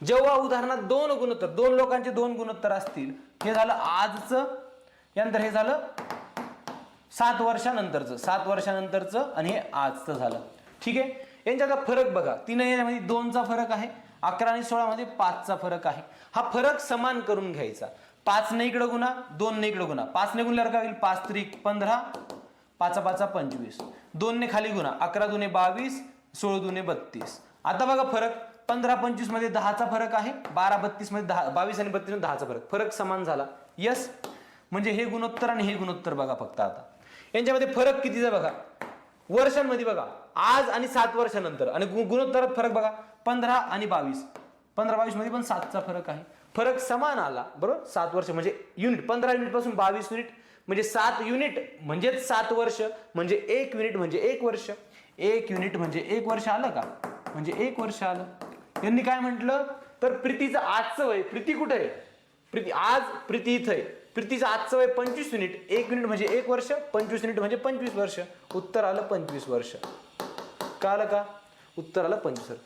जेव्हा उदाहरणात दोन गुणोत्तर दोन लोकांचे दोन गुणोत्तर असतील हे झालं आजचं यानंतर हे झालं सात वर्षानंतरचं. सात वर्षानंतरचं आणि हे आजचं झालं. ठीक आहे? यांच्याचा फरक बघा. तीन याच्यामध्ये दोनचा फरक आहे अकरा आणि सोळा मध्ये पाचचा फरक आहे. हा फरक समान करून घ्यायचा. पाच ने इकडं गुणा दोन ने इकडं गुणा. पाच ने गुणल्यावर काय होईल? पाच त्रिक पंधरा पाचा पाचा पंचवीस. दोन ने खाली गुणा अकरा दुने बावीस सोळा दुने बत्तीस. आता बघा फरक. पंधरा पंचवीसमध्ये दहाचा फरक आहे बारा बत्तीसमध्ये दहा बावीस आणि बत्तीसमध्ये दहाचा फरक. फरक समान झाला. यस म्हणजे हे गुणोत्तर आणि हे गुणोत्तर बघा फक्त आता. यांच्यामध्ये फरक कितीचा बघा? वर्षांमध्ये बघा. आज आणि सात वर्षानंतर. आणि गुणोत्तरात फरक बघा. पंधरा आणि बावीस. पंधरा बावीसमध्ये पण सातचा फरक आहे. फरक समान आला. बरोबर? सात वर्ष. म्हणजे युनिट पंधरा युनिटपासून बावीस युनिट म्हणजे सात युनिट म्हणजेच सात वर्ष. म्हणजे एक युनिट म्हणजे एक वर्ष. एक युनिट म्हणजे एक वर्ष आलं का? म्हणजे एक वर्ष आलं. यांनी काय म्हटलं? तर प्रीतीचं आजचं वय प्रीती कुठे आहे? प्रीती आज प्रीती इथं आहे. प्रीतीचं आजचं वय पंचवीस युनिट एक युनिट म्हणजे एक वर्ष पंचवीस युनिट म्हणजे पंचवीस वर्ष. उत्तर आलं पंचवीस वर्ष. का आलं का? उत्तर आलं पंचवीस वर्ष.